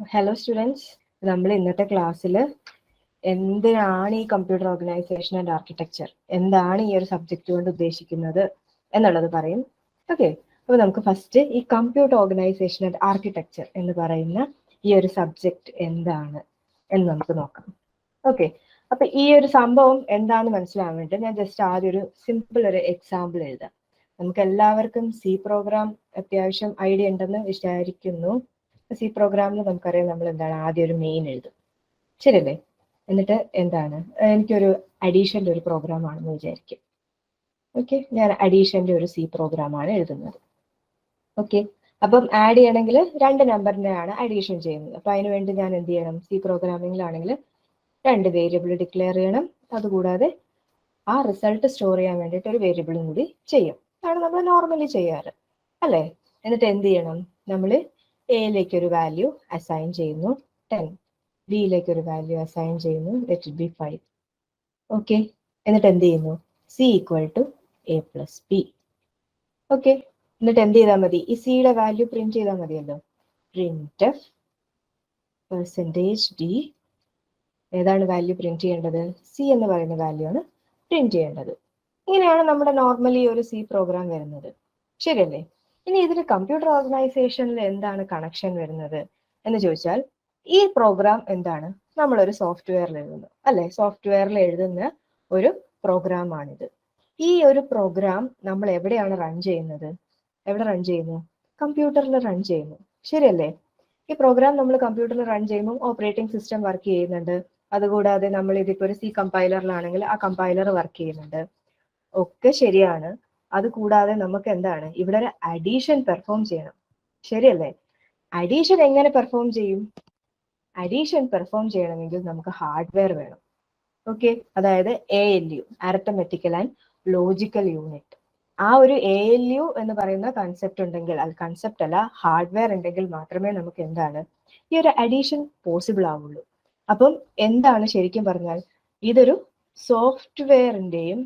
Hello students നമ്മൾ ഇന്നത്തെ ക്ലാസ്സിൽ എന്തിനാണ് ഈ കമ്പ്യൂട്ടർ ഓർഗനൈസേഷൻ ആൻഡ് ആർക്കിടെക്ചർ എന്താണ് ഈ ഒരു സബ്ജക്റ്റ് കൊണ്ട് ഉദ്ദേശിക്കുന്നത് എന്നുള്ളത് പറയും. ഓക്കെ അപ്പൊ നമുക്ക് ഫസ്റ്റ് ഈ കമ്പ്യൂട്ടർ ഓർഗനൈസേഷൻ ആൻഡ് ആർക്കിടെക്ചർ എന്ന് പറയുന്ന ഈ ഒരു സബ്ജക്റ്റ് എന്താണ് എന്ന് നമുക്ക് നോക്കാം. ഓക്കെ അപ്പൊ ഈ ഒരു സംഭവം എന്താണെന്ന് മനസ്സിലാവാൻ വേണ്ടി ഞാൻ ജസ്റ്റ് ആദ്യം ഒരു സിമ്പിൾ ഒരു എക്സാമ്പിൾ എഴുതാം. നമുക്ക് എല്ലാവർക്കും സി പ്രോഗ്രാം അത്യാവശ്യം ഐഡിയ ഉണ്ടെന്ന് വിചാരിക്കുന്നു. സി പ്രോഗ്രാമിൽ നമുക്കറിയാം നമ്മൾ എന്താണ് ആദ്യം ഒരു മെയിൻ എഴുതും. ശരിയല്ലേ? എന്നിട്ട് എന്താണ്? എനിക്കൊരു അഡീഷന്റെ ഒരു പ്രോഗ്രാം ആണെന്ന് വിചാരിക്കും. ഓക്കെ ഞാൻ അഡീഷന്റെ ഒരു സി പ്രോഗ്രാമാണ് എഴുതുന്നത്. ഓക്കെ അപ്പം ആഡ് ചെയ്യണമെങ്കിൽ രണ്ട് നമ്പറിനെയാണ് അഡീഷൻ ചെയ്യുന്നത്. അപ്പം അതിന് വേണ്ടി ഞാൻ എന്ത് ചെയ്യണം? സി പ്രോഗ്രാമിങ്ങിലാണെങ്കിൽ രണ്ട് വേരിയബിൾ ഡിക്ലെയർ ചെയ്യണം. അതുകൂടാതെ ആ റിസൾട്ട് സ്റ്റോർ ചെയ്യാൻ വേണ്ടിയിട്ട് ഒരു വേരിയബിളും കൂടി ചെയ്യും. അതാണ് നമ്മൾ നോർമലി ചെയ്യാറ്. അല്ലേ? എന്നിട്ട് എന്ത് ചെയ്യണം? നമ്മൾ എയിലേക്ക് ഒരു വാല്യൂ അസൈൻ ചെയ്യുന്നു. ടെൻ ബിയിലേക്ക് ഒരു വാല്യൂ അസൈൻ ചെയ്യുന്നു. ലെറ്റ് ബി ഫൈവ് ഓക്കെ എന്നിട്ട് എന്ത് ചെയ്യുന്നു? C equal to A plus B okay എന്നിട്ട് എന്ത് ചെയ്താൽ മതി? ഈ സിയുടെ വാല്യൂ പ്രിന്റ് ചെയ്താൽ മതിയല്ലോ. പ്രിന്റ് എഫ് പെർസെന്റേജ് ഡി ഏതാണ് വാല്യൂ പ്രിന്റ് ചെയ്യേണ്ടത്? സി എന്ന് പറയുന്ന വാല്യൂ ആണ് പ്രിന്റ് ചെയ്യേണ്ടത്. ഇങ്ങനെയാണ് നമ്മുടെ നോർമലി ഒരു സി പ്രോഗ്രാം വരുന്നത്. ശരിയല്ലേ? ഇനി ഇതിന് കമ്പ്യൂട്ടർ ഓർഗനൈസേഷനിൽ എന്താണ് കണക്ഷൻ വരുന്നത് എന്ന് ചോദിച്ചാൽ ഈ പ്രോഗ്രാം എന്താണ്? നമ്മളൊരു സോഫ്റ്റ്വെയറിൽ എഴുതുന്നു. അല്ലെ? സോഫ്റ്റ്വെയറിൽ എഴുതുന്ന ഒരു പ്രോഗ്രാമാണിത് ഈ ഒരു പ്രോഗ്രാം നമ്മൾ എവിടെയാണ് റൺ ചെയ്യുന്നത്? എവിടെ റൺ ചെയ്യുന്നു? കമ്പ്യൂട്ടറിൽ റൺ ചെയ്യുന്നു. ശരിയല്ലേ? ഈ പ്രോഗ്രാം നമ്മൾ കമ്പ്യൂട്ടറിൽ റൺ ചെയ്യുമ്പോൾ ഓപ്പറേറ്റിംഗ് സിസ്റ്റം വർക്ക് ചെയ്യുന്നുണ്ട്. അതുകൂടാതെ നമ്മൾ ഇതിപ്പോൾ ഒരു സി കമ്പൈലറിലാണെങ്കിൽ ആ കമ്പൈലർ വർക്ക് ചെയ്യുന്നുണ്ട്. ഒക്കെ ശരിയാണ്. അത് കൂടാതെ നമുക്ക് എന്താണ് ഇവിടെ ഒരു അഡീഷൻ പെർഫോം ചെയ്യണം. ശരിയല്ലേ? അഡീഷൻ എങ്ങനെ പെർഫോം ചെയ്യും? അഡീഷൻ പെർഫോം ചെയ്യണമെങ്കിൽ നമുക്ക് ഹാർഡ്വെയർ വേണം. ഓക്കെ അതായത് A L U arithmetical and logical unit ആ ഒരു എ എൽ യു എന്ന് പറയുന്ന കൺസെപ്റ്റ് ഉണ്ടെങ്കിൽ അത് കൺസെപ്റ്റ് അല്ല ഹാർഡ്വെയർ ഉണ്ടെങ്കിൽ മാത്രമേ നമുക്ക് എന്താണ് ഈ ഒരു അഡീഷൻ പോസിബിൾ ആവുള്ളൂ. അപ്പം എന്താണ് ശരിക്കും പറഞ്ഞാൽ? ഇതൊരു സോഫ്റ്റ്വെയറിന്റെയും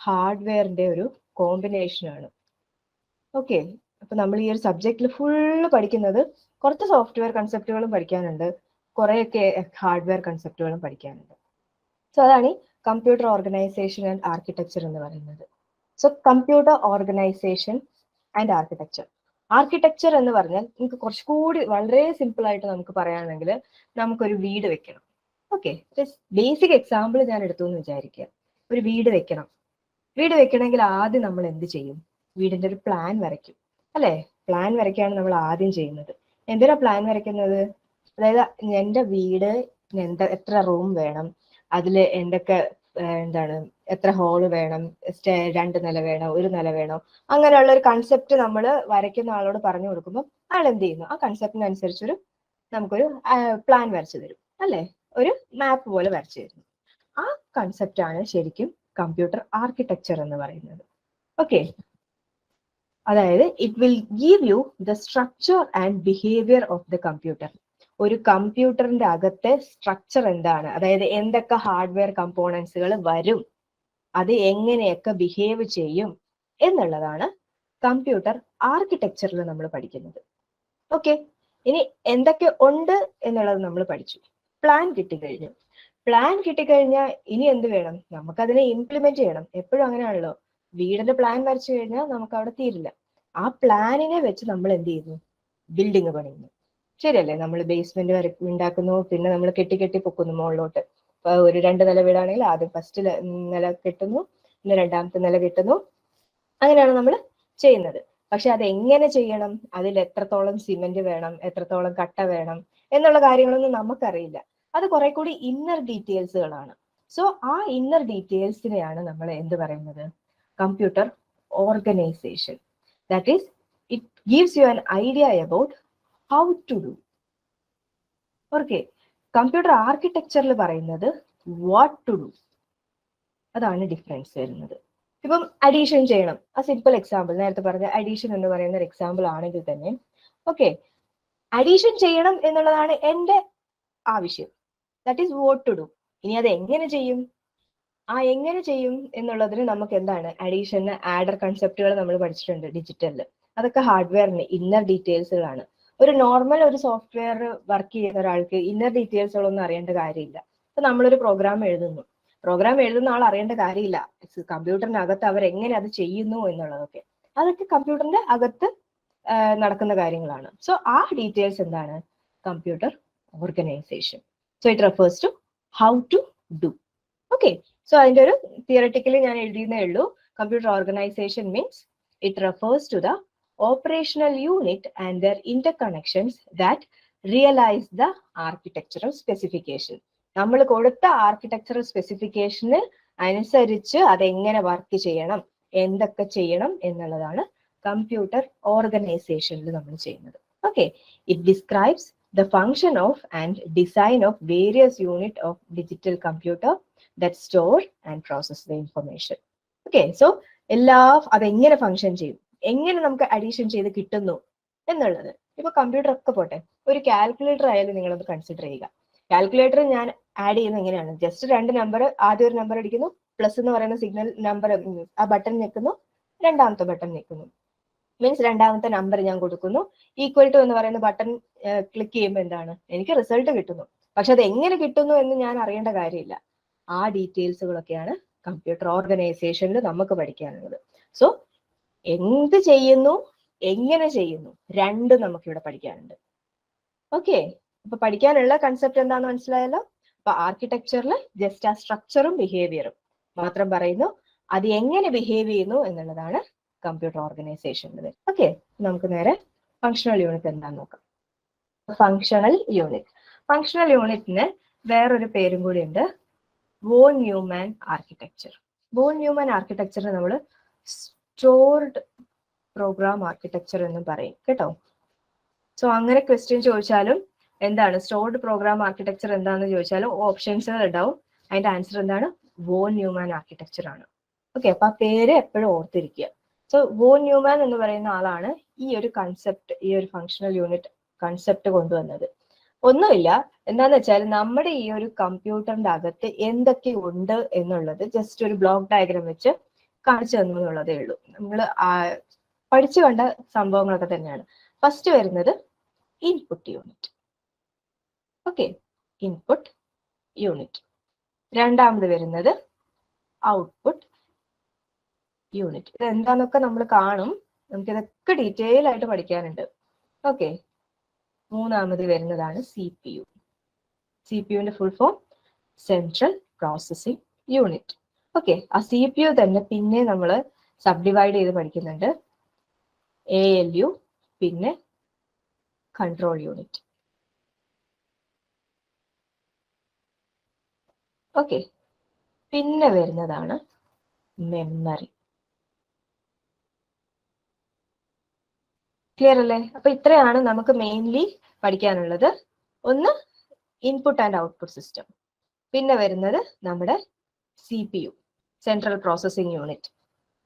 ഹാർഡ്വെയറിന്റെ ഒരു കോമ്പിനേഷൻ ആണ്. ഓക്കെ അപ്പൊ നമ്മൾ ഈ ഒരു സബ്ജക്റ്റിൽ ഫുള്ള് പഠിക്കുന്നത് കുറച്ച് സോഫ്റ്റ്വെയർ കൺസെപ്റ്റുകളും പഠിക്കാനുണ്ട്. കുറെയൊക്കെ ഹാർഡ്വെയർ കൺസെപ്റ്റുകളും പഠിക്കാനുണ്ട്. സോ അതാണ് ഈ കമ്പ്യൂട്ടർ ഓർഗനൈസേഷൻ ആൻഡ് ആർക്കിടെക്ചർ എന്ന് പറയുന്നത്. So computer organisation and architecture architecture എന്ന് പറഞ്ഞാൽ നമുക്ക് കുറച്ചുകൂടി വളരെ സിമ്പിൾ ആയിട്ട് നമുക്ക് പറയുകയാണെങ്കിൽ നമുക്കൊരു വീട് വെക്കണം. ഓക്കെ ബേസിക് എക്സാമ്പിൾ ഞാൻ എടുത്തു എന്ന് വിചാരിക്കുക. ഒരു വീട് വെക്കണം. വീട് വെക്കണമെങ്കിൽ ആദ്യം നമ്മൾ എന്ത് ചെയ്യും? വീടിന്റെ ഒരു പ്ലാൻ വരയ്ക്കും. അല്ലേ? പ്ലാൻ വരയ്ക്കാണ് നമ്മൾ ആദ്യം ചെയ്യുന്നത്. എന്തിനാ പ്ലാൻ വരയ്ക്കുന്നത്? അതായത് എന്റെ വീട് എന്താ എത്ര റൂം വേണം? അതിൽ എന്തൊക്കെ എന്താണ് എത്ര ഹോൾ വേണം? സ്റ്റേ രണ്ട് നില വേണോ? ഒരു നില വേണോ? അങ്ങനെയുള്ള ഒരു കൺസെപ്റ്റ് നമ്മൾ വരയ്ക്കുന്ന ആളോട് പറഞ്ഞു കൊടുക്കുമ്പോൾ ആൾ എന്ത് ചെയ്യുന്നു? ആ കൺസെപ്റ്റിനനുസരിച്ചൊരു നമുക്കൊരു പ്ലാൻ വരച്ചു തരും. അല്ലേ? ഒരു മാപ്പ് പോലെ വരച്ചു തരുന്നു. ആ കൺസെപ്റ്റ് ആണ് ശരിക്കും കമ്പ്യൂട്ടർ ആർക്കിടെക്ചർ എന്ന് പറയുന്നത്. ഓക്കെ അതായത് it will give you the structure and behaviour of the computer ഒരു കമ്പ്യൂട്ടറിന്റെ അകത്തെ സ്ട്രക്ചർ എന്താണ്? അതായത് എന്തൊക്കെ ഹാർഡ്വെയർ കമ്പോണൻസുകൾ വരും? അത് എങ്ങനെയൊക്കെ ബിഹേവ് ചെയ്യും? എന്നുള്ളതാണ് കമ്പ്യൂട്ടർ ആർക്കിടെക്ചറിൽ നമ്മൾ പഠിക്കുന്നത്. ഓക്കെ ഇനി എന്തൊക്കെ ഉണ്ട് എന്നുള്ളത് നമ്മൾ പഠിച്ചു. പ്ലാൻ കിട്ടിക്കഴിഞ്ഞു പ്ലാൻ കിട്ടിക്കഴിഞ്ഞാൽ ഇനി എന്ത് വേണം? നമുക്കതിനെ ഇംപ്ലിമെന്റ് ചെയ്യണം. എപ്പോഴും അങ്ങനെയാണല്ലോ. വീടിന്റെ പ്ലാൻ വരച്ചു കഴിഞ്ഞാൽ നമുക്ക് അവിടെ തീരില്ല. ആ പ്ലാനിനെ വെച്ച് നമ്മൾ എന്ത് ചെയ്യുന്നു? ബിൽഡിംഗ് പണിയുന്നു. ശരിയല്ലേ? നമ്മൾ ബേസ്മെന്റ് വര ഉണ്ടാക്കുന്നു. പിന്നെ നമ്മൾ കെട്ടി കെട്ടി പൊക്കുന്നു മുകളിലോട്ട്. ഇപ്പൊ ഒരു രണ്ട് നില വീടാണെങ്കിൽ ആദ്യം ഫസ്റ്റ് നില കെട്ടുന്നു. പിന്നെ രണ്ടാമത്തെ നില കെട്ടുന്നു. അങ്ങനെയാണ് നമ്മൾ ചെയ്യുന്നത്. പക്ഷെ അത് എങ്ങനെ ചെയ്യണം? അതിൽ എത്രത്തോളം സിമെന്റ് വേണം? എത്രത്തോളം കട്ട വേണം? എന്നുള്ള കാര്യങ്ങളൊന്നും നമുക്കറിയില്ല. അത് കുറെ കൂടി ഇന്നർ ഡീറ്റെയിൽസുകളാണ് സോ ആ ഇന്നർ ഡീറ്റെയിൽസിനെയാണ് നമ്മൾ എന്ത് പറയുന്നത്? Computer organisation that is it gives you an idea about how to do okay computer ആർക്കിടെക്ചറിൽ പറയുന്നത് വാട്ട് ടു ഡു അതാണ് ഡിഫറൻസ് വരുന്നത്. ഇപ്പം അഡീഷൻ ചെയ്യണം. ആ സിമ്പിൾ എക്സാമ്പിൾ നേരത്തെ പറഞ്ഞ അഡീഷൻ എന്ന് പറയുന്ന ഒരു എക്സാമ്പിൾ ആണെങ്കിൽ തന്നെ ഓക്കെ അഡീഷൻ ചെയ്യണം എന്നുള്ളതാണ് എന്റെ ആവശ്യം. That is what to do ഇനി അത് എങ്ങനെ ചെയ്യും? ആ എങ്ങനെ ചെയ്യും എന്നുള്ളതിന് നമുക്ക് എന്താണ്? അഡീഷന് ആഡർ കൺസെപ്റ്റുകൾ നമ്മൾ പഠിച്ചിട്ടുണ്ട് ഡിജിറ്റലിൽ അതൊക്കെ ഹാർഡ്വെയറിന് ഇന്നർ ഡീറ്റെയിൽസുകളാണ് ഒരു നോർമൽ ഒരു സോഫ്റ്റ്വെയർ വർക്ക് ചെയ്യുന്ന ഒരാൾക്ക് ഇന്നർ ഡീറ്റെയിൽസുകളൊന്നും അറിയേണ്ട കാര്യമില്ല. ഇപ്പൊ നമ്മളൊരു പ്രോഗ്രാം എഴുതുന്നു. പ്രോഗ്രാം എഴുതുന്ന ആൾ അറിയേണ്ട കാര്യമില്ല. കമ്പ്യൂട്ടറിനകത്ത് അവർ എങ്ങനെ അത് ചെയ്യുന്നു എന്നുള്ളതൊക്കെ. അതൊക്കെ കമ്പ്യൂട്ടറിന്റെ അകത്ത് നടക്കുന്ന കാര്യങ്ങളാണ്. സോ ആ ഡീറ്റെയിൽസ് എന്താണ്? Computer organisation so it refers to how to do okay so അതിന്റെ ഒരു തിയറട്ടിക്കലി ഞാൻ എഴുതിയെന്നേ ഉള്ളൂ. Computer organisation means it refers to the operational unit and their interconnections that realize the architectural specification. നമ്മൾ കൊടുത്ത architectural സ്പെസിഫിക്കേഷന് അനുസരിച്ച് അതെങ്ങനെ വർക്ക് ചെയ്യണം എന്തൊക്കെ ചെയ്യണം എന്നുള്ളതാണ് കമ്പ്യൂട്ടർ ഓർഗനൈസേഷനിൽ നമ്മൾ ചെയ്യുന്നത്. Okay it describes the function of and design of various unit of digital computer that store and process the information okay so എല്ലാ അതെങ്ങനെ ഫങ്ഷൻ ചെയ്യും? എങ്ങനെ നമുക്ക് അഡീഷൻ ചെയ്ത് കിട്ടുന്നു എന്നുള്ളത്. ഇപ്പൊ കമ്പ്യൂട്ടർ ഒക്കെ പോട്ടെ ഒരു കാൽക്കുലേറ്റർ ആയാലും നിങ്ങളത് കൺസിഡർ ചെയ്യുക. കാൽക്കുലേറ്റർ ഞാൻ ആഡ് ചെയ്യുന്നത് എങ്ങനെയാണ്? ജസ്റ്റ് രണ്ട് നമ്പർ ആദ്യം ഒരു നമ്പർ അടിക്കുന്നു പ്ലസ് എന്ന് പറയുന്ന സിഗ്നൽ നമ്പർ ആ ബട്ടൺ നിൽക്കുന്നു രണ്ടാമത്തെ ബട്ടൺ നിൽക്കുന്നു മീൻസ് രണ്ടാമത്തെ നമ്പർ ഞാൻ കൊടുക്കുന്നു. ഈക്വൽ ടു എന്ന് പറയുന്ന ബട്ടൺ ക്ലിക്ക് ചെയ്യുമ്പോൾ എന്താണ്? എനിക്ക് റിസൾട്ട് കിട്ടുന്നു. പക്ഷെ അത് എങ്ങനെ കിട്ടുന്നു എന്ന് ഞാൻ അറിയേണ്ട കാര്യമില്ല. ആ ഡീറ്റെയിൽസുകളൊക്കെയാണ് കമ്പ്യൂട്ടർ ഓർഗനൈസേഷനിൽ നമുക്ക് പഠിക്കാനുള്ളത്. സോ എന്ത് ചെയ്യുന്നു? എങ്ങനെ ചെയ്യുന്നു? രണ്ടും നമുക്കിവിടെ പഠിക്കാനുണ്ട്. ഓക്കെ അപ്പൊ പഠിക്കാനുള്ള കൺസെപ്റ്റ് എന്താന്ന് മനസ്സിലായല്ലോ? അപ്പൊ ആർക്കിടെക്ചറിൽ ജസ്റ്റ് ആ സ്ട്രക്ചറും ബിഹേവിയറും മാത്രം പറയുന്നു. അത് എങ്ങനെ ബിഹേവ് ചെയ്യുന്നു എന്നുള്ളതാണ് കമ്പ്യൂട്ടർ ഓർഗനൈസേഷനിൽ ഓക്കെ നമുക്ക് നേരെ ഫങ്ഷണൽ യൂണിറ്റ് എന്താന്ന് നോക്കാം. ഫങ്ഷണൽ യൂണിറ്റ് ഫങ്ഷണൽ യൂണിറ്റിന് വേറൊരു പേരും കൂടി ഉണ്ട്. Von Neumann architecture von Neumann architecture നമ്മൾ സ്റ്റോർഡ് പ്രോഗ്രാം ആർക്കിടെക്ചർ എന്ന് പറയും. കേട്ടോ? സോ അങ്ങനെ ക്വസ്റ്റ്യൻ ചോദിച്ചാലും എന്താണ്? സ്റ്റോർഡ് പ്രോഗ്രാം ആർക്കിടെക്ചർ എന്താണെന്ന് ചോദിച്ചാലും ഓപ്ഷൻസ് ഉണ്ടാവും. അതിന്റെ ആൻസർ എന്താണ്? വോൺ ന്യൂമാൻ ആർക്കിടെക്ചർ ആണ്. ഓക്കെ അപ്പൊ ആ പേര് എപ്പോഴും ഓർത്തിരിക്കുക. സോ വോ ന്യൂമാൻ എന്ന് പറയുന്ന ആളാണ് ഈ ഒരു കൺസെപ്റ്റ് ഈ ഒരു ഫങ്ഷണൽ യൂണിറ്റ് കൺസെപ്റ്റ് കൊണ്ടുവന്നത്. ഒന്നുമില്ല. എന്താന്ന് വെച്ചാൽ നമ്മുടെ ഈ ഒരു കമ്പ്യൂട്ടറിന്റെ അകത്ത് എന്തൊക്കെ ഉണ്ട് എന്നുള്ളത് ജസ്റ്റ് ഒരു ബ്ലോക്ക് ഡയഗ്രാം വെച്ച് കാണിച്ചു തന്നു എന്നുള്ളതേ ഉള്ളൂ. നമ്മൾ പഠിച്ചു കണ്ട സംഭവങ്ങളൊക്കെ തന്നെയാണ്. ഫസ്റ്റ് വരുന്നത് input unit okay input unit രണ്ടാമത് വരുന്നത് ഔട്ട്പുട്ട് യൂണിറ്റ് ഇത് എന്താന്നൊക്കെ നമ്മൾ കാണും. നമുക്ക് ഇതൊക്കെ ഡീറ്റെയിൽ ആയിട്ട് പഠിക്കാനുണ്ട്. ഓക്കെ മൂന്നാമത് വരുന്നതാണ് C P U C P യുവിന്റെ full form central processing unit okay ആ സി പി യു തന്നെ പിന്നെ നമ്മൾ സബ് ഡിവൈഡ് ചെയ്ത് പഠിക്കുന്നുണ്ട്. എ എൽ യു പിന്നെ കൺട്രോൾ യൂണിറ്റ് ഓക്കെ പിന്നെ വരുന്നതാണ് മെമ്മറി ക്ലിയർ അല്ലേ? അപ്പൊ ഇത്രയാണ് നമുക്ക് മെയിൻലി പഠിക്കാനുള്ളത്. ഒന്ന് ഇൻപുട്ട് ആൻഡ് ഔട്ട്പുട്ട് സിസ്റ്റം പിന്നെ വരുന്നത് നമ്മുടെ C P U central processing unit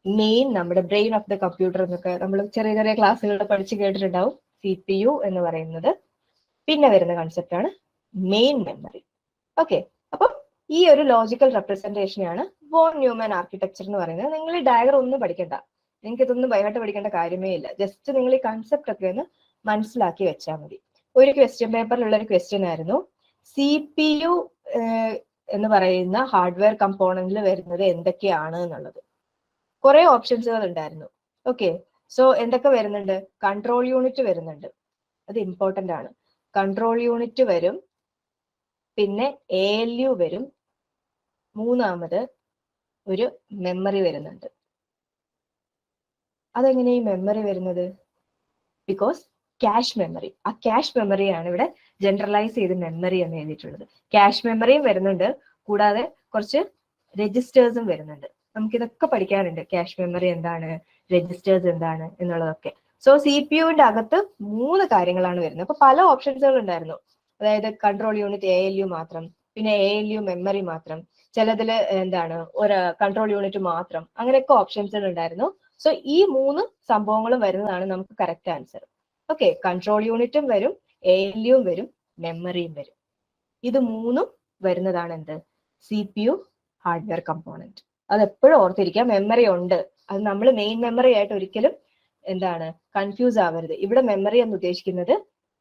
main നമ്മുടെ ബ്രെയിൻ ഓഫ് ദ കമ്പ്യൂട്ടർ എന്നൊക്കെ നമ്മൾ ചെറിയ ചെറിയ ക്ലാസ്സുകളിൽ പഠിച്ചു കേട്ടിട്ടുണ്ടാവും സി പി യു എന്ന് പറയുന്നത്. പിന്നെ വരുന്ന കൺസെപ്റ്റ് ആണ് മെയിൻ മെമ്മറി ഓക്കെ അപ്പം ഈ ഒരു ലോജിക്കൽ റെപ്രസെന്റേഷനെയാണ് വോൺ ന്യൂമാൻ ആർക്കിടെക്ചർ എന്ന് പറയുന്നത്. നിങ്ങൾ ഡയഗ്രം ഒന്നും പഠിക്കണ്ട. നിങ്ങൾക്ക് ഇതൊന്നും വൈകിട്ട് പഠിക്കേണ്ട കാര്യമേ ഇല്ല. ജസ്റ്റ് നിങ്ങൾ ഈ കൺസെപ്റ്റ് ഒക്കെ ഒന്ന് മനസ്സിലാക്കി വെച്ചാൽ മതി. ഒരു ക്വസ്റ്റ്യൻ പേപ്പറിലുള്ള ഒരു ക്വസ്റ്റ്യൻ ആയിരുന്നു. സി പി യു എന്ന് പറയുന്ന ഹാർഡ്വെയർ കമ്പോണന്റിൽ വരുന്നത് എന്തൊക്കെയാണ് എന്നുള്ളത്. കുറെ ഓപ്ഷൻസുകൾ ഉണ്ടായിരുന്നു. ഓക്കെ സോ എന്തൊക്കെ വരുന്നുണ്ട്? കൺട്രോൾ യൂണിറ്റ് വരുന്നുണ്ട്. അത് ഇമ്പോർട്ടന്റ് ആണ്. കൺട്രോൾ യൂണിറ്റ് വരും. പിന്നെ എ എൽ യു വരും. മൂന്നാമത് ഒരു മെമ്മറി വരുന്നുണ്ട്. അതെങ്ങനെ ഈ മെമ്മറി വരുന്നത്? ബിക്കോസ് ക്യാഷ് മെമ്മറി ആ ക്യാഷ് മെമ്മറിയാണ് ഇവിടെ ജനറലൈസ് ചെയ്ത് മെമ്മറി എന്ന് എഴുതിയിട്ടുള്ളത്. ക്യാഷ് മെമ്മറിയും വരുന്നുണ്ട്. കൂടാതെ കുറച്ച് രജിസ്റ്റേഴ്സും വരുന്നുണ്ട്. നമുക്ക് ഇതൊക്കെ പഠിക്കാനുണ്ട്. ക്യാഷ് മെമ്മറി എന്താണ്? രജിസ്റ്റേഴ്സ് എന്താണ്? എന്നുള്ളതൊക്കെ. സോ സി പി യുവിന്റെ അകത്ത് മൂന്ന് കാര്യങ്ങളാണ് വരുന്നത്. അപ്പൊ പല ഓപ്ഷൻസുകൾ ഉണ്ടായിരുന്നു. അതായത് control unit A L U മാത്രം പിന്നെ എ എൽ യു മെമ്മറി മാത്രം ചിലതിൽ എന്താണ്? ഒരു കൺട്രോൾ യൂണിറ്റ് മാത്രം അങ്ങനെയൊക്കെ ഓപ്ഷൻസുകൾ ഉണ്ടായിരുന്നു. സോ ഈ മൂന്ന് സംഭവങ്ങളും വരുന്നതാണ് നമുക്ക് കറക്റ്റ് ആൻസർ ഓക്കെ കൺട്രോൾ യൂണിറ്റും വരും എ എൽ വരും മെമ്മറിയും വരും. ഇത് മൂന്നും വരുന്നതാണ് എന്ത്? C P U hardware component അത് എപ്പോഴും ഓർത്തിരിക്കുക മെമ്മറി ഉണ്ട്. അത് നമ്മൾ മെയിൻ മെമ്മറി ആയിട്ട് ഒരിക്കലും എന്താണ് കൺഫ്യൂസ് ആവരുത്. ഇവിടെ മെമ്മറി എന്ന് ഉദ്ദേശിക്കുന്നത്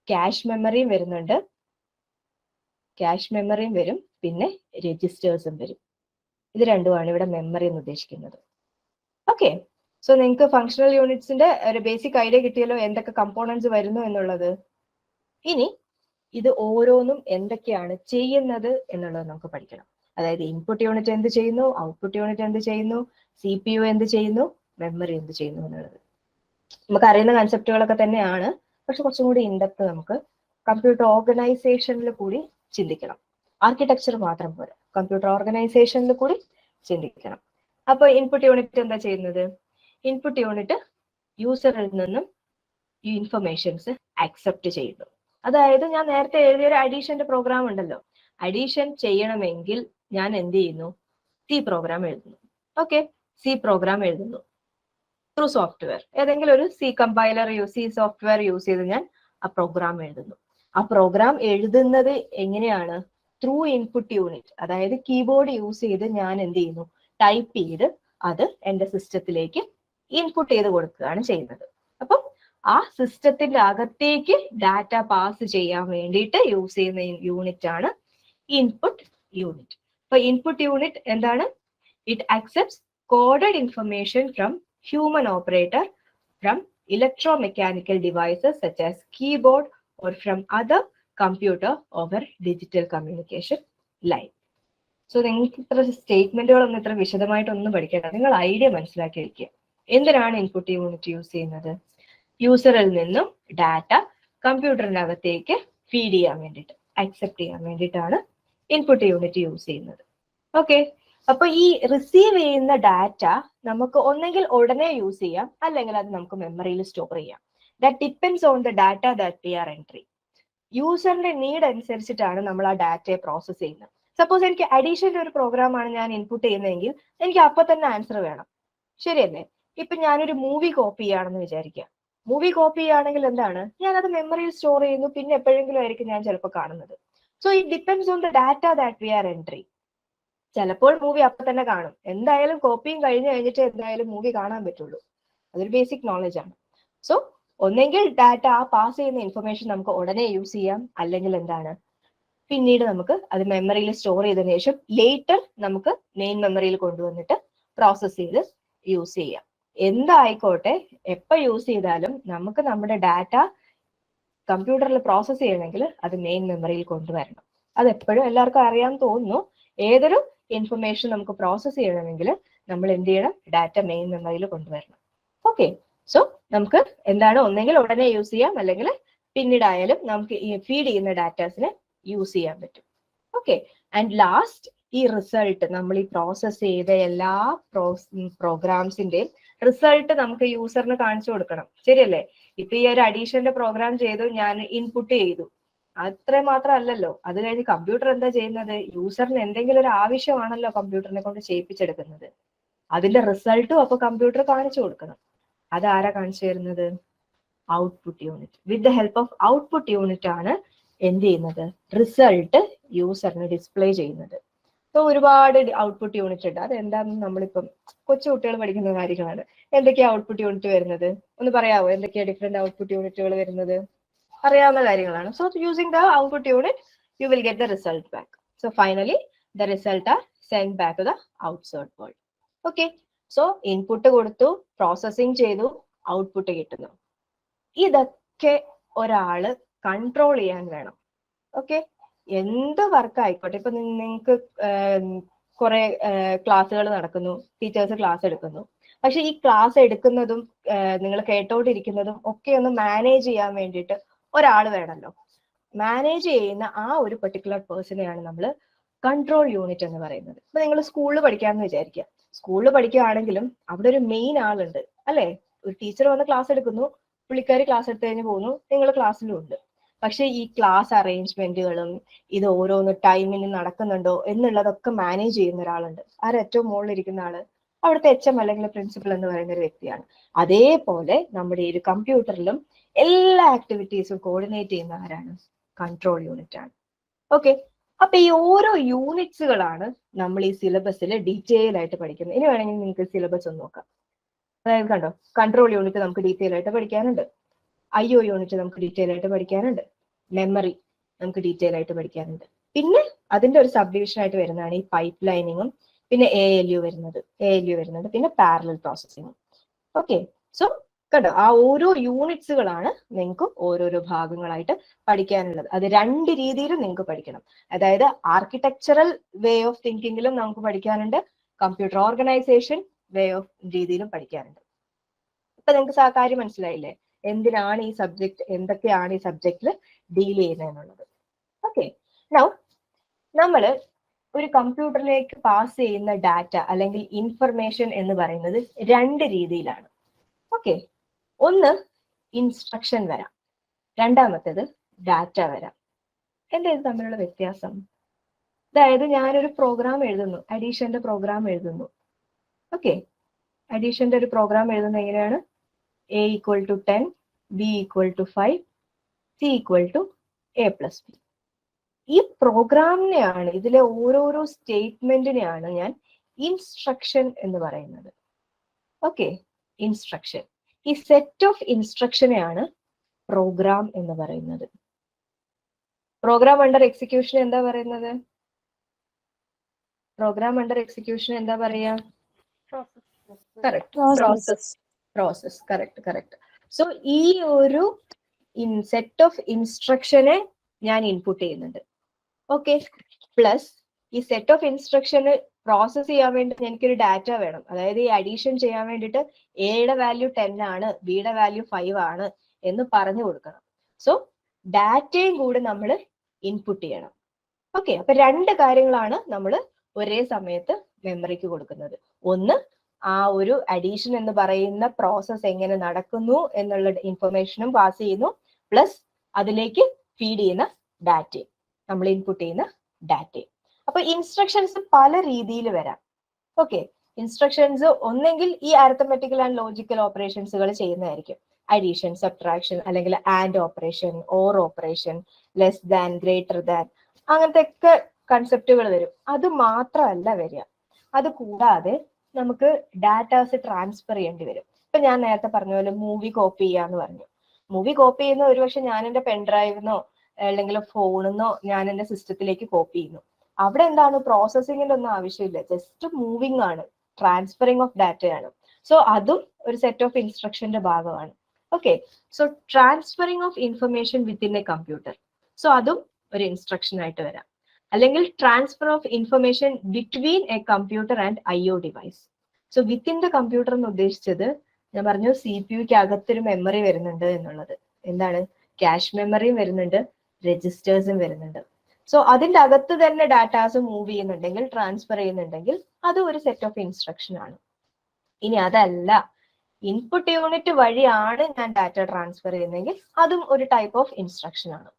ക്യാഷ് മെമ്മറിയും വരുന്നുണ്ട്. ക്യാഷ് മെമ്മറിയും വരും പിന്നെ രജിസ്റ്റേഴ്സും വരും. ഇത് രണ്ടുമാണ് ഇവിടെ മെമ്മറി എന്ന് ഉദ്ദേശിക്കുന്നത്. ഓക്കെ സോ നിങ്ങൾക്ക് ഫങ്ഷണൽ യൂണിറ്റ്സിന്റെ ഒരു ബേസിക് ഐഡിയ കിട്ടിയല്ലോ എന്തൊക്കെ കമ്പോണൻസ് വരുന്നു എന്നുള്ളത്. ഇനി ഇത് ഓരോന്നും എന്തൊക്കെയാണ് ചെയ്യുന്നത് എന്നുള്ളത് നമുക്ക് പഠിക്കണം. അതായത് ഇൻപുട്ട് യൂണിറ്റ് എന്ത് ചെയ്യുന്നു ഔട്ട്പുട്ട് യൂണിറ്റ് എന്ത് ചെയ്യുന്നു സി പി യു എന്ത് ചെയ്യുന്നു മെമ്മറി എന്ത് ചെയ്യുന്നു എന്നുള്ളത്. നമുക്ക് അറിയുന്ന കൺസെപ്റ്റുകളൊക്കെ തന്നെയാണ്. പക്ഷെ കുറച്ചും കൂടി ഇൻഡെപ്ത് നമുക്ക് കമ്പ്യൂട്ടർ ഓർഗനൈസേഷനിൽ കൂടി ചിന്തിക്കണം. ആർക്കിടെക്ചർ മാത്രം പോരാ. കമ്പ്യൂട്ടർ ഓർഗനൈസേഷനിൽ കൂടി ചിന്തിക്കണം. അപ്പൊ ഇൻപുട്ട് യൂണിറ്റ് എന്താ ചെയ്യുന്നത്? ഇൻപുട്ട് യൂണിറ്റ് യൂസറിൽ നിന്നും ഈ ഇൻഫർമേഷൻസ് അക്സെപ്റ്റ് ചെയ്യുന്നു. അതായത് ഞാൻ നേരത്തെ എഴുതിയ ഒരു പ്രോഗ്രാം ഉണ്ടല്ലോ. അഡീഷൻ ചെയ്യണമെങ്കിൽ ഞാൻ എന്ത് ചെയ്യുന്നു? സി പ്രോഗ്രാം എഴുതുന്നു. ഓക്കെ സി പ്രോഗ്രാം എഴുതുന്നു. ത്രൂ സോഫ്റ്റ്വെയർ ഏതെങ്കിലും ഒരു C compiler use C software use ചെയ്ത് ഞാൻ ആ പ്രോഗ്രാം എഴുതുന്നു. ആ പ്രോഗ്രാം എഴുതുന്നത് എങ്ങനെയാണ്? ത്രൂ ഇൻപുട്ട് യൂണിറ്റ് അതായത് കീബോർഡ് യൂസ് ചെയ്ത് ഞാൻ എന്ത് ചെയ്യുന്നു? ടൈപ്പ് ചെയ്ത് അത് എന്റെ സിസ്റ്റത്തിലേക്ക് ഇൻപുട്ട് ചെയ്ത് കൊടുക്കുകയാണ് ചെയ്യുന്നത്. അപ്പം ആ സിസ്റ്റത്തിന്റെ അകത്തേക്ക് ഡാറ്റ പാസ് ചെയ്യാൻ വേണ്ടിയിട്ട് യൂസ് ചെയ്യുന്ന യൂണിറ്റ് ആണ് ഇൻപുട്ട് യൂണിറ്റ് അപ്പൊ ഇൻപുട്ട് യൂണിറ്റ് എന്താണ്? It accepts coded information from human operator from electro mechanical devices such as keyboard or from other computer over digital communication line so നിങ്ങൾക്ക് ഇത്ര സ്റ്റേറ്റ്മെന്റുകളൊന്നും ഇത്ര വിശദമായിട്ടൊന്നും പഠിക്കേണ്ട. നിങ്ങൾ ഐഡിയ മനസ്സിലാക്കി വെക്കുക. എന്തിനാണ് ഇൻപുട്ട് യൂണിറ്റ് യൂസ് ചെയ്യുന്നത്? യൂസറിൽ നിന്നും ഡാറ്റ കമ്പ്യൂട്ടറിനകത്തേക്ക് ഫീഡ് ചെയ്യാൻ വേണ്ടിയിട്ട് അക്സെപ്റ്റ് ചെയ്യാൻ വേണ്ടിയിട്ടാണ് ഇൻപുട്ട് യൂണിറ്റ് യൂസ് ചെയ്യുന്നത്. ഓക്കെ അപ്പൊ ഈ റിസീവ് ചെയ്യുന്ന ഡാറ്റ നമുക്ക് ഒന്നെങ്കിൽ ഉടനെ യൂസ് ചെയ്യാം അല്ലെങ്കിൽ അത് നമുക്ക് മെമ്മറിയിൽ സ്റ്റോർ ചെയ്യാം. That depends on the data that we are entry യൂസറിന്റെ need അനുസരിച്ചിട്ടാണ് നമ്മൾ ആ ഡാറ്റയെ പ്രോസസ് ചെയ്യുന്നത്. സപ്പോസ് എനിക്ക് അഡീഷണൽ ഒരു പ്രോഗ്രാം ആണ് ഞാൻ ഇൻപുട്ട് ചെയ്യുന്നതെങ്കിൽ എനിക്ക് അപ്പൊ തന്നെ ആൻസർ വേണം. ശരിയല്ലേ? ഇപ്പൊ ഞാനൊരു മൂവി കോപ്പി ചെയ്യാണെന്ന് വിചാരിക്കുക. മൂവി കോപ്പി ചെയ്യുകയാണെങ്കിൽ എന്താണ്? ഞാൻ അത് മെമ്മറിയിൽ സ്റ്റോർ ചെയ്യുന്നു. പിന്നെ എപ്പോഴെങ്കിലും ആയിരിക്കും ഞാൻ ചിലപ്പോൾ കാണുന്നത്. So it depends on the data that we are entry ചിലപ്പോൾ മൂവി അപ്പൊ തന്നെ കാണും. എന്തായാലും കോപ്പിയും കഴിഞ്ഞ് കഴിഞ്ഞിട്ട് എന്തായാലും മൂവി കാണാൻ പറ്റുള്ളൂ. അതൊരു ബേസിക് നോളജ് ആണ്. സോ ഒന്നെങ്കിൽ ഡാറ്റ ആ പാസ് ചെയ്യുന്ന ഇൻഫർമേഷൻ നമുക്ക് ഉടനെ യൂസ് ചെയ്യാം. അല്ലെങ്കിൽ എന്താണ്? പിന്നീട് നമുക്ക് അത് മെമ്മറിയിൽ സ്റ്റോർ ചെയ്തതിനു ശേഷം ലേറ്റർ നമുക്ക് മെയിൻ മെമ്മറിയിൽ കൊണ്ടുവന്നിട്ട് പ്രോസസ് ചെയ്ത് യൂസ് ചെയ്യാം. എന്തായിക്കോട്ടെ എപ്പോൾ യൂസ് ചെയ്താലും നമുക്ക് നമ്മുടെ ഡാറ്റ കമ്പ്യൂട്ടറിൽ പ്രോസസ്സ് ചെയ്യണമെങ്കിൽ അത് മെയിൻ മെമ്മറിയിൽ കൊണ്ടുവരണം. അത് എപ്പോഴും എല്ലാവർക്കും അറിയാൻ തോന്നുന്നു. ഏതൊരു ഇൻഫർമേഷൻ നമുക്ക് പ്രോസസ്സ് ചെയ്യണമെങ്കിൽ നമ്മൾ എന്ത് ചെയ്യണം? ഡാറ്റ മെയിൻ മെമ്മറിയിൽ കൊണ്ടുവരണം. ഓക്കെ സോ നമുക്ക് എന്താണ് ഒന്നെങ്കിൽ ഉടനെ യൂസ് ചെയ്യാം. അല്ലെങ്കിൽ പിന്നീടായാലും നമുക്ക് ഫീഡ് ചെയ്യുന്ന ഡാറ്റാസിനെ യൂസ് ചെയ്യാൻ പറ്റും. ഓക്കെ ആൻഡ് ലാസ്റ്റ് ഈ റിസൾട്ട് നമ്മൾ ഈ പ്രോസസ് ചെയ്ത എല്ലാ പ്രോഗ്രാംസിന്റെയും റിസൾട്ട് നമുക്ക് യൂസറിന് കാണിച്ചു കൊടുക്കണം. ശരിയല്ലേ? ഇപ്പൊ ഈ ഒരു അഡീഷന്റെ പ്രോഗ്രാം ചെയ്തു ഞാൻ ഇൻപുട്ട് ചെയ്തു. അത്ര മാത്രം അല്ലല്ലോ. അത് കഴിഞ്ഞ് കമ്പ്യൂട്ടർ എന്താ ചെയ്യുന്നത്? യൂസറിന് എന്തെങ്കിലും ഒരു ആവശ്യമാണല്ലോ കമ്പ്യൂട്ടറിനെ കൊണ്ട് ചെയ്യിപ്പിച്ചെടുക്കുന്നത്. അതിന്റെ റിസൾട്ടും അപ്പൊ കമ്പ്യൂട്ടർ കാണിച്ചു കൊടുക്കണം. അത് ആരാ കാണിച്ചു തരുന്നത്? Output unit with the help of output unit ആണ് എന്ത് ചെയ്യുന്നത്? റിസൾട്ട് യൂസറിന് ഡിസ്പ്ലേ ചെയ്യുന്നത്. സോ ഒരുപാട് ഔട്ട്പുട്ട് യൂണിറ്റ് ഉണ്ട്. അതെന്താണെന്ന് നമ്മളിപ്പം കൊച്ചു കുട്ടികൾ പഠിക്കുന്ന കാര്യങ്ങളാണ്. എന്തൊക്കെയാ ഔട്ട്പുട്ട് യൂണിറ്റ് വരുന്നത്? ഒന്ന് പറയാവോ? എന്തൊക്കെയാ ഡിഫറെന്റ് ഔട്ട്പുട്ട് യൂണിറ്റുകൾ വരുന്നത്? അറിയാവുന്ന കാര്യങ്ങളാണ്. So using the output unit you will get the result back so finally the result are send back to the outside world okay so input കൊടുത്തു പ്രോസസ്സിങ് ചെയ്തു ഔട്ട്പുട്ട് കിട്ടുന്നു. ഇതൊക്കെ ഒരാൾ കൺട്രോൾ ചെയ്യാൻ വേണം. ഓക്കെ എന്ത് വർക്ക് ആയിക്കോട്ടെ. ഇപ്പൊ നിങ്ങൾക്ക് കുറെ ക്ലാസ്സുകൾ നടക്കുന്നു. ടീച്ചേഴ്സ് ക്ലാസ് എടുക്കുന്നു. പക്ഷെ ഈ ക്ലാസ് എടുക്കുന്നതും നിങ്ങൾ കേട്ടോണ്ടിരിക്കുന്നതും ഒക്കെ ഒന്ന് മാനേജ് ചെയ്യാൻ വേണ്ടിയിട്ട് ഒരാൾ വേണമല്ലോ മാനേജ് ചെയ്യുന്ന ആ ഒരു പെർട്ടിക്കുലർ പേഴ്സണെയാണ് നമ്മൾ കൺട്രോൾ യൂണിറ്റ് എന്ന് പറയുന്നത്. ഇപ്പൊ നിങ്ങൾ സ്കൂളിൽ പഠിക്കാമെന്ന് വിചാരിക്കുക സ്കൂളിൽ പഠിക്കുകയാണെങ്കിലും അവിടെ ഒരു മെയിൻ ആളുണ്ട്. അല്ലെ? ഒരു ടീച്ചർ വന്ന് ക്ലാസ് എടുക്കുന്നു. പുള്ളിക്കാരി ക്ലാസ് എടുത്തു കഴിഞ്ഞ് പോകുന്നു. നിങ്ങൾ ക്ലാസ്സിലും ഉണ്ട്. പക്ഷെ ഈ ക്ലാസ് അറേഞ്ച്മെന്റുകളും ഇത് ഓരോന്ന് ടൈമിന് നടക്കുന്നുണ്ടോ എന്നുള്ളതൊക്കെ മാനേജ് ചെയ്യുന്ന ഒരാളുണ്ട്. ആരും ഏറ്റവും മുകളിലിരിക്കുന്ന ആൾ? അവിടുത്തെ എച്ച് എം അല്ലെങ്കിൽ പ്രിൻസിപ്പൽ എന്ന് പറയുന്ന ഒരു വ്യക്തിയാണ്. അതേപോലെ നമ്മുടെ ഈ ഒരു കമ്പ്യൂട്ടറിലും എല്ലാ ആക്ടിവിറ്റീസും കോർഡിനേറ്റ് ചെയ്യുന്ന ആരാണ്? കൺട്രോൾ യൂണിറ്റ് ആണ്. ഓക്കെ അപ്പൊ ഈ ഓരോ യൂണിറ്റ്സുകളാണ് നമ്മൾ ഈ സിലബസിൽ ഡീറ്റെയിൽ ആയിട്ട് പഠിക്കുന്നത്. ഇനി വേണമെങ്കിൽ നിങ്ങൾക്ക് സിലബസ് ഒന്ന് നോക്കാം. അതായത് കണ്ടോ? കൺട്രോൾ യൂണിറ്റ് നമുക്ക് ഡീറ്റെയിൽ ആയിട്ട് പഠിക്കാനുണ്ട്. ഐ ഒ യൂണിറ്റ് നമുക്ക് ഡീറ്റെയിൽ ആയിട്ട് പഠിക്കാനുണ്ട്. മെമ്മറി നമുക്ക് ഡീറ്റെയിൽ ആയിട്ട് പഠിക്കാനുണ്ട്. പിന്നെ അതിന്റെ ഒരു സബ് ഡിവിഷൻ ആയിട്ട് വരുന്നതാണ് ഈ പൈപ്പ് ലൈനിങ്ങും പിന്നെ എ എൽ യു വരുന്നത്. എ എൽ യു വരുന്നത് പിന്നെ പാരലൽ പ്രോസസ്സിങ്ങും ഓക്കെ സോ കണ്ടോ ആ ഓരോ യൂണിറ്റ്സുകളാണ് നിങ്ങൾക്ക് ഓരോരോ ഭാഗങ്ങളായിട്ട് പഠിക്കാനുള്ളത്. അത് രണ്ട് രീതിയിലും നിങ്ങൾക്ക് പഠിക്കണം. അതായത് ആർക്കിടെക്ചറൽ വേ ഓഫ് തിങ്കിങ്ങിലും നമുക്ക് പഠിക്കാനുണ്ട്. കമ്പ്യൂട്ടർ ഓർഗനൈസേഷൻ വേ ഓഫ് രീതിയിലും പഠിക്കാനുണ്ട്. ഇപ്പൊ നിങ്ങൾക്ക് ആ കാര്യം മനസ്സിലായില്ലേ? എന്തിനാണ് ഈ സബ്ജക്ട് എന്തൊക്കെയാണ് ഈ സബ്ജക്റ്റിൽ ഡീൽ ചെയ്യുന്നത് എന്നുള്ളത്. ഓക്കെ നൗ നമ്മൾ ഒരു കമ്പ്യൂട്ടറിലേക്ക് പാസ് ചെയ്യുന്ന ഡാറ്റ അല്ലെങ്കിൽ ഇൻഫർമേഷൻ എന്ന് പറയുന്നത് രണ്ട് രീതിയിലാണ്. ഓക്കെ ഒന്ന് ഇൻസ്ട്രക്ഷൻ വരാം. രണ്ടാമത്തേത് ഡാറ്റ വരാം. എന്താ ഇത് തമ്മിലുള്ള വ്യത്യാസം? അതായത് ഞാനൊരു പ്രോഗ്രാം എഴുതുന്നു. അഡീഷന്റെ പ്രോഗ്രാം എഴുതുന്നു. ഓക്കെ അഡീഷന്റെ ഒരു പ്രോഗ്രാം എഴുതുന്നത് എങ്ങനെയാണ്? A equal to ten B equal to five C equal to A plus B ഈ പ്രോഗ്രാമിനെയാണ് ഇതിലെ ഓരോരോ സ്റ്റേറ്റ്മെന്റിനെയാണ് ഞാൻ ഇൻസ്ട്രക്ഷൻ എന്ന് പറയുന്നത്. Okay instruction. ഈ സെറ്റ് ഓഫ് ഇൻസ്ട്രക്ഷനെയാണ് പ്രോഗ്രാം എന്ന് പറയുന്നത്. പ്രോഗ്രാം അണ്ടർ എക്സിക്യൂഷൻ എന്താ പറയുന്നത്? പ്രോഗ്രാം അണ്ടർ എക്സിക്യൂഷൻ എന്താ പറയാ? Correct process process correct correct so ഈ ഒരു സെറ്റ് ഓഫ് ഇൻസ്ട്രക്ഷനെ ഞാൻ ഇൻപുട്ട് ചെയ്യുന്നുണ്ട്. ഓക്കെ പ്ലസ് ഈ സെറ്റ് ഓഫ് ഇൻസ്ട്രക്ഷന് പ്രോസസ് ചെയ്യാൻ വേണ്ടി എനിക്കൊരു ഡാറ്റ വേണം. അതായത് ഈ അഡീഷൻ ചെയ്യാൻ വേണ്ടിയിട്ട് എയുടെ വാല്യൂ ടെൻ ആണ് ബിയുടെ വാല്യൂ ഫൈവ് ആണ് എന്ന് പറഞ്ഞു കൊടുക്കണം. സോ ഡാറ്റയും കൂടെ നമ്മൾ ഇൻപുട്ട് ചെയ്യണം. ഓക്കെ അപ്പൊ രണ്ട് കാര്യങ്ങളാണ് നമ്മൾ ഒരേ സമയത്ത് മെമ്മറിക്ക് കൊടുക്കുന്നത്. ഒന്ന് ആ ഒരു അഡീഷൻ എന്ന് പറയുന്ന പ്രോസസ്സ് എങ്ങനെ നടക്കുന്നു എന്നുള്ള ഇൻഫർമേഷനും പാസ് ചെയ്യുന്നു. പ്ലസ് അതിലേക്ക് ഫീഡ് ചെയ്യുന്ന ഡാറ്റയും നമ്മൾ ഇൻപുട്ട് ചെയ്യുന്ന ഡാറ്റയും അപ്പൊ ഇൻസ്ട്രക്ഷൻസ് പല രീതിയിൽ വരാം. ഓക്കെ ഇൻസ്ട്രക്ഷൻസ് ഒന്നെങ്കിൽ ഈ അരത്തമെറ്റിക്കൽ ആൻഡ് ലോജിക്കൽ ഓപ്പറേഷൻസുകൾ ചെയ്യുന്നതായിരിക്കും. അഡീഷൻ സബ്ട്രാക്ഷൻ അല്ലെങ്കിൽ and operation or operation less than greater than അങ്ങനത്തെ ഒക്കെ കൺസെപ്റ്റുകൾ വരും. അത് മാത്രമല്ല വരിക. അത് കൂടാതെ നമുക്ക് ഡാറ്റാസ് ട്രാൻസ്ഫർ ചെയ്യേണ്ടി വരും. ഇപ്പൊ ഞാൻ നേരത്തെ പറഞ്ഞ പോലെ മൂവി കോപ്പി ചെയ്യാന്ന് പറഞ്ഞു. മൂവി കോപ്പി ചെയ്യുന്ന ഒരുപക്ഷെ ഞാൻ എന്റെ പെൻഡ്രൈവിന്നോ അല്ലെങ്കിൽ ഫോണിന്നോ ഞാൻ എന്റെ സിസ്റ്റത്തിലേക്ക് കോപ്പി ചെയ്യുന്നു. അവിടെ എന്താണ്? പ്രോസസ്സിങ്ങിന്റെ ഒന്നും ആവശ്യമില്ല. ജസ്റ്റ് മൂവിങ് ആണ്. ട്രാൻസ്ഫറിങ് ഓഫ് ഡാറ്റയാണ് സോ അതും ഒരു സെറ്റ് ഓഫ് ഇൻസ്ട്രക്ഷന്റെ ഭാഗമാണ്. Okay so transferring of information within a computer so അതും ഒരു ഇൻസ്ട്രക്ഷൻ ആയിട്ട് വരാം. അല്ലെങ്കിൽ transfer of information between a computer and I O device so within the computer എന്ന് ഉദ്ദേശിച്ചത് ഞാൻ പറഞ്ഞു സി പി യുക്ക് അകത്തൊരു മെമ്മറി വരുന്നുണ്ട് എന്നുള്ളത്. എന്താണ്? ക്യാഷ് മെമ്മറിയും വരുന്നുണ്ട് രജിസ്റ്റേഴ്സും വരുന്നുണ്ട്. സോ അതിന്റെ അകത്ത് തന്നെ ഡാറ്റാസ് മൂവ് ചെയ്യുന്നുണ്ടെങ്കിൽ ട്രാൻസ്ഫർ ചെയ്യുന്നുണ്ടെങ്കിൽ അത് ഒരു സെറ്റ് ഓഫ് ഇൻസ്ട്രക്ഷൻ ആണ്. ഇനി അതല്ല. ഇൻപുട്ട് യൂണിറ്റ് വഴിയാണ് ഞാൻ ഡാറ്റ ട്രാൻസ്ഫർ ചെയ്യുന്നതെങ്കിൽ അതും ഒരു ടൈപ്പ് ഓഫ് ഇൻസ്ട്രക്ഷൻ ആണ്.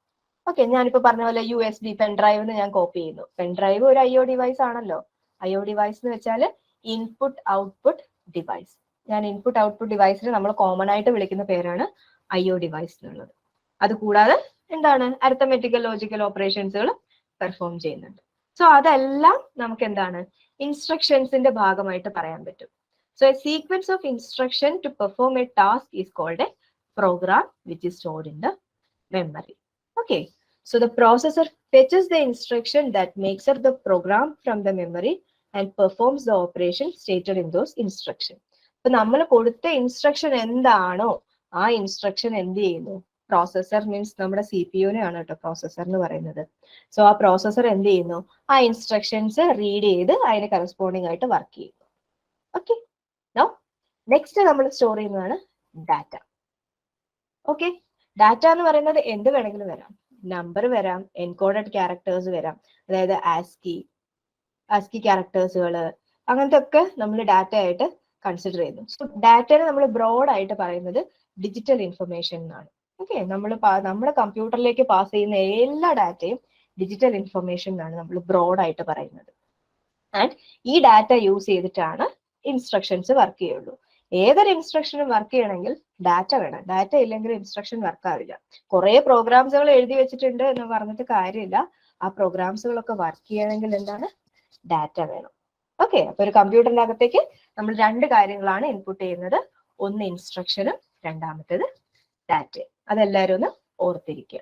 ഓക്കെ ഞാനിപ്പോ പറഞ്ഞ പോലെ U S B pen drive ഞാൻ കോപ്പി ചെയ്യുന്നു പെൻ ഡ്രൈവ് ഒരു ഐ ഒ ഡിവൈസ് ആണല്ലോ. ഐ ഒ ഡിവൈസ് എന്ന് വെച്ചാൽ ഇൻപുട്ട് ഔട്ട്പുട്ട് ഡിവൈസ് ഞാൻ ഇൻപുട്ട് ഔട്ട്പുട്ട് ഡിവൈസിന് നമ്മൾ കോമൺ ആയിട്ട് വിളിക്കുന്ന പേരാണ് ഐ ഒ ഡിവൈസ് എന്നുള്ളത് അത് കൂടാതെ എന്താണ്? അരിത്തമെറ്റിക്കൽ ലോജിക്കൽ ഓപ്പറേഷൻസുകൾ പെർഫോം ചെയ്യുന്നുണ്ട്. സോ അതെല്ലാം നമുക്ക് എന്താണ് ഇൻസ്ട്രക്ഷൻസിന്റെ ഭാഗമായിട്ട് പറയാൻ പറ്റും. So a sequence of instruction to perform a task is called a program which is stored in the memory Okay, so the processor fetches the instruction that makes up the program from the memory and performs the operation stated in those instruction. ഇപ്പൊ നമ്മൾ കൊടുത്ത instruction എന്താണോ ആ instruction എന്ത് ചെയ്യുന്നു? Processor means നമ്മുടെ C P യുവിനെയാണ് കേട്ടോ പ്രോസസർ എന്ന് പറയുന്നത്. സോ ആ പ്രോസസർ എന്ത് ചെയ്യുന്നു? ആ ഇൻസ്ട്രക്ഷൻസ് റീഡ് ചെയ്ത് അതിന് കറസ്പോണ്ടിങ് ആയിട്ട് വർക്ക് ചെയ്യുന്നു. ഓക്കെ നോ നെക്സ്റ്റ് നമ്മൾ സ്റ്റോർ ചെയ്യുന്നതാണ് ഡാറ്റ ഓക്കെ ഡാറ്റ എന്ന് പറയുന്നത് എന്ത് വേണമെങ്കിലും വരാം. നമ്പർ വരാം എൻകോഡഡ് ക്യാരക്ടേഴ്സ് വരാം. അതായത് ആസ്കി ആസ്കി ക്യാരക്ടേഴ്സുകൾ അങ്ങനത്തെ ഒക്കെ നമ്മൾ ഡാറ്റ ആയിട്ട് കൺസിഡർ ചെയ്യുന്നു. സോ ഡാറ്റനെ നമ്മൾ ബ്രോഡ് ആയിട്ട് പറയുന്നത് ഡിജിറ്റൽ ഇൻഫർമേഷൻ എന്നാണ്. ഓക്കെ നമ്മൾ നമ്മുടെ കമ്പ്യൂട്ടറിലേക്ക് പാസ് ചെയ്യുന്ന എല്ലാ ഡാറ്റയും ഡിജിറ്റൽ ഇൻഫർമേഷൻ എന്നാണ് നമ്മൾ ബ്രോഡ് ആയിട്ട് പറയുന്നത്. ആൻഡ് ഈ ഡാറ്റ യൂസ് ചെയ്തിട്ടാണ് ഇൻസ്ട്രക്ഷൻസ് വർക്ക് ചെയ്യുള്ളൂ. ഏതൊരു ഇൻസ്ട്രക്ഷനും വർക്ക് ചെയ്യണമെങ്കിൽ ഡാറ്റ വേണം. ഡാറ്റ ഇല്ലെങ്കിൽ ഇൻസ്ട്രക്ഷൻ വർക്ക് ആവില്ല. കുറെ പ്രോഗ്രാംസുകൾ എഴുതി വെച്ചിട്ടുണ്ട് എന്ന് പറഞ്ഞിട്ട് കാര്യമില്ല. ആ പ്രോഗ്രാംസുകളൊക്കെ വർക്ക് ചെയ്യണമെങ്കിൽ എന്താണ്? ഡാറ്റ വേണം. ഓക്കെ അപ്പൊ ഒരു കമ്പ്യൂട്ടറിന്റെ അകത്തേക്ക് നമ്മൾ രണ്ട് കാര്യങ്ങളാണ് ഇൻപുട്ട് ചെയ്യുന്നത്. ഒന്ന് ഇൻസ്ട്രക്ഷനും രണ്ടാമത്തേത് ഡാറ്റ അതെല്ലാവരും ഒന്ന് ഓർത്തിരിക്കുക.